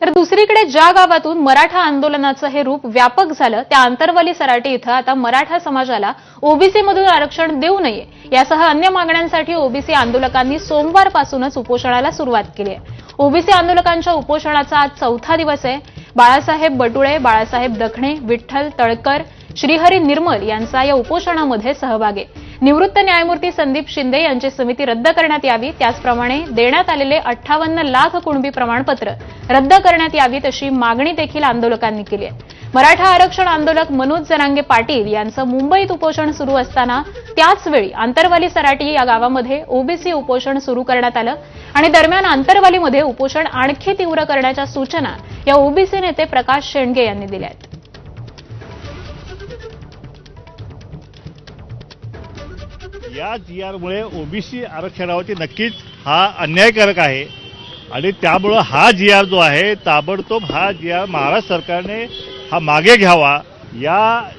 तर दुसरीकडे ज्या गावातून मराठा आंदोलनाचं हे रूप व्यापक झालं त्या आंतरवाली सराटी इथं आता मराठा समाजाला ओबीसी मधून आरक्षण देऊ नये यासह अन्य मागण्यांसाठी ओबीसी आंदोलकांनी सोमवारपासूनच उपोषणाला सुरुवात केली आहे. ओबीसी आंदोलकांच्या उपोषणाचा आज चौथा दिवस आहे. बाळासाहेब बटुळे बाळासाहेब दखणे विठ्ठल तळकर श्रीहरी निर्मल यांचा या उपोषणामध्ये सहभाग आहे. निवृत्त न्यायमूर्ती संदीप शिंदे यांची समिती रद्द करण्यात यावी. त्याचप्रमाणे देण्यात आलेले अठ्ठावन्न लाख कुणबी प्रमाणपत्र रद्द करण्यात यावीत अशी मागणी देखील आंदोलकांनी केली आहे. मराठा आरक्षण आंदोलक मनोज जरांगे पाटील यांचं मुंबईत उपोषण सुरू असताना त्याचवेळी आंतरवाली सराटी या गावामध्ये ओबीसी उपोषण सुरू करण्यात आलं आणि दरम्यान आंतरवालीमध्ये उपोषण आणखी तीव्र करण्याच्या सूचना या ओबीसी नेते प्रकाश शेंडगे यांनी दिल्या आहेत. या जी आरमुळे ओबीसी आरक्षणावरती नक्कीच हा अन्यायकारक आहे. आणि त्यामुळं हा जी आर जो आहे ताबडतोब हा जी आर महाराष्ट्र सरकारने हा मागे घ्यावा. या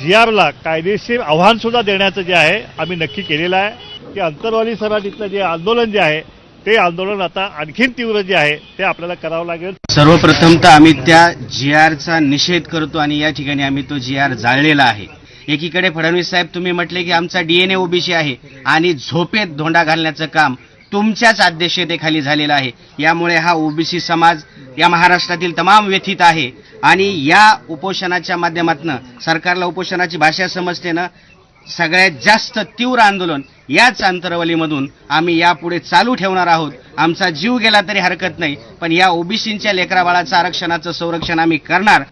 जी आरला कायदेशीर आव्हानसुद्धा देण्याचं जे आहे आम्ही नक्की केलेलं आहे. की अंतरवाली सराटीतलं जे आंदोलन जे आहे ते आंदोलन आता आणखीन तीव्र जे आहे ते आपल्याला करावं लागेल. सर्वप्रथम तर आम्ही त्या जी आरचा निषेध करतो आणि या ठिकाणी आम्ही तो जी आर जाळलेला आहे. एकीकडे फडणवीस साहेब तुम्ही म्हटले की आमचा डीएनए ओबीसी आहे आणि झोपेत धोंडा घालण्याचं काम तुमच्याच अध्यक्षतेखाली झालेलं आहे. यामुळे हा ओबीसी समाज या महाराष्ट्रातील तमाम व्यथित आहे. आणि या उपोषणाच्या माध्यमातून सरकारला उपोषणाची भाषा समजते ना सगळ्यात जास्त तीव्र आंदोलन याच अंतरवलीमधून आम्ही यापुढे चालू ठेवणार आहोत. आमचा जीव गेला तरी हरकत नाही पण या ओबीसींच्या लेकराबाळाचं आरक्षणाचं संरक्षण आम्ही करणार.